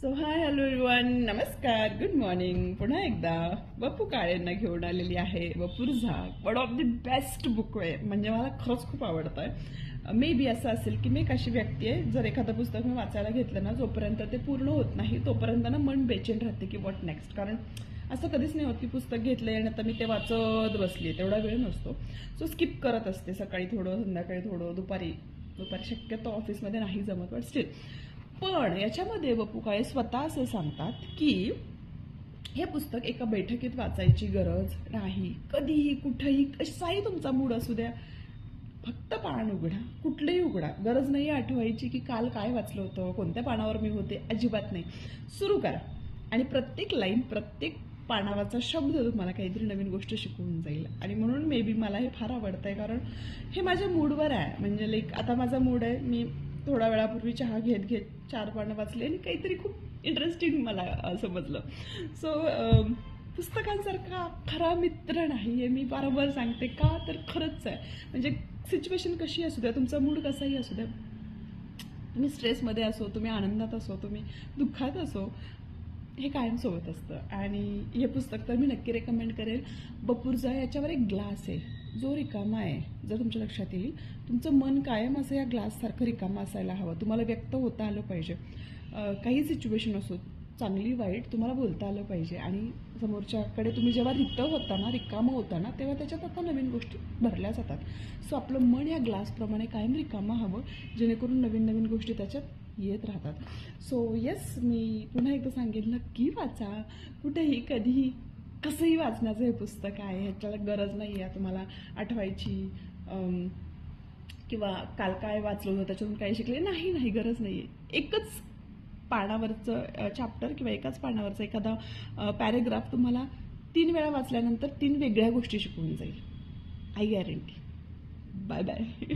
So hi hello everyone नमस्कार good morning पुन्हा एकदा बप्पू काळेंना घेऊन आलेली आहे बपूर झाक one of the best book आहे. म्हणजे मला खरंच खूप आवडतं आहे मे बी असं असेल की मी एक अशी व्यक्ती आहे जर एखादं पुस्तक मी वाचायला घेतलं ना जोपर्यंत ते पूर्ण होत नाही तोपर्यंत ना मन बेचैन राहते की वॉट नेक्स्ट कारण असं कधीच नाही होत की पुस्तक घेतलं आणि आता मी ते वाचत बसली तेवढा वेळ नसतो. सो स्किप करत असते. सकाळी थोडं संध्याकाळी थोडं. दुपारी दुपारी शक्यतो ऑफिसमध्ये नाही जमत बट स्टील पण याच्यामध्ये बपू काळे स्वतः असं सांगतात की हे पुस्तक एका बैठकीत वाचायची गरज नाही. कधीही कुठंही कसाही तुमचा मूड असू द्या. फक्त पान उघडा कुठलंही उघडा. गरज नाही आठवायची की काल काय वाचलं होतं कोणत्या पानावर मी होते अजिबात नाही. सुरू करा. आणि प्रत्येक लाईन प्रत्येक पानावाचा शब्द तुम्हाला काहीतरी नवीन गोष्ट शिकवून जाईल. आणि म्हणून मे बी मला हे फार आवडतं आहे कारण हे माझ्या मूडवर आहे. म्हणजे लाईक आता माझा मूड आहे मी थोड्या वेळापूर्वी चहा घेत घेत चार पानं वाचली आणि काहीतरी खूप इंटरेस्टिंग मला समजलं. सो पुस्तकांसारखा खरा मित्र नाही आहे मी वारंवार सांगते. का तर खरंच आहे. म्हणजे सिच्युएशन कशी असू द्या तुमचा मूड कसाही असू द्या. तुम्ही स्ट्रेसमध्ये असो तुम्ही आनंदात असो तुम्ही दुःखात असो हे कायमसोबत असतं. आणि हे पुस्तक तर मी नक्की रेकमेंड करेल. बपूरजा याच्यावर एक ग्लास आहे. जो रिकामा आहे जर तुमच्या लक्षात येईल तुमचं मन कायम असं या ग्लाससारखं रिकामा असायला हवं. तुम्हाला व्यक्त होता आलं पाहिजे. काही सिच्युएशन असो चांगली वाईट तुम्हाला बोलता आलं पाहिजे. आणि समोरच्याकडे तुम्ही जेव्हा रिक्त होता ना रिकामं होता ना तेव्हा त्याच्यात आता नवीन गोष्टी भरल्या जातात. सो आपलं मन या ग्लासप्रमाणे कायम रिकामा हवं जेणेकरून नवीन नवीन गोष्टी त्याच्यात येत राहतात. सो येस मी पुन्हा एकदा सांगेन नक्की वाचा. कुठेही कधीही कसंही वाचण्याचं हे पुस्तक आहे ह्याच्याला गरज नाही आहे तुम्हाला आठवायची किंवा काल काय वाचलं होतं त्याच्यातून काय शिकले नाही नाही गरज नाही आहे एकच पानावरचं चॅप्टर किंवा एकाच पानावरचं एखादा पॅरेग्राफ तुम्हाला तीन वेळा वाचल्यानंतर तीन वेगळ्या गोष्टी शिकवून जाईल. I guarantee bye bye